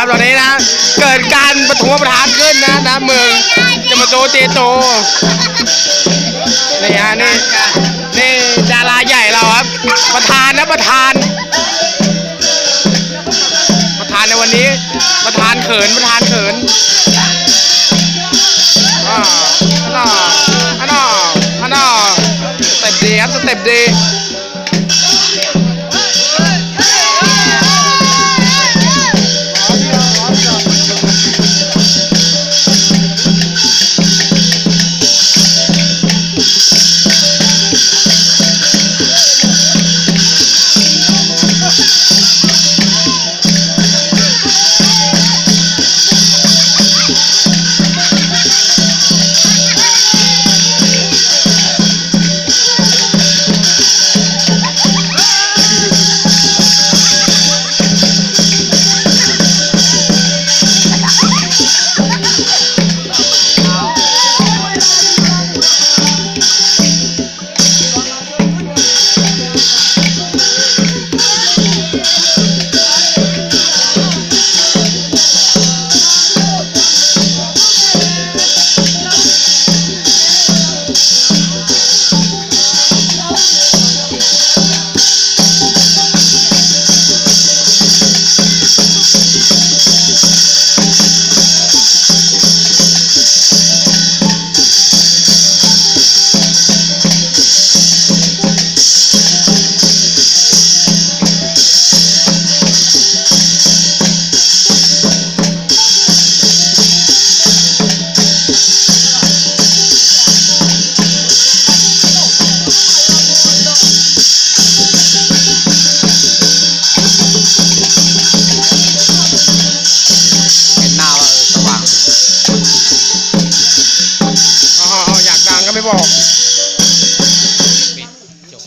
ครับตอนนี้นะ เกิดการประท้วงประทานขึ้นนะน้ำเมืองจะมาโตเตโตนี่ฮะนี่นี่ดาราใหญ่เราครับ ประธานนะประธาน ประธานในวันนี้ ประธานเขินประธานเขินอ่าอ่าอ่าอ่าสเต็ปดีครับสเต็ปดี পাওয়া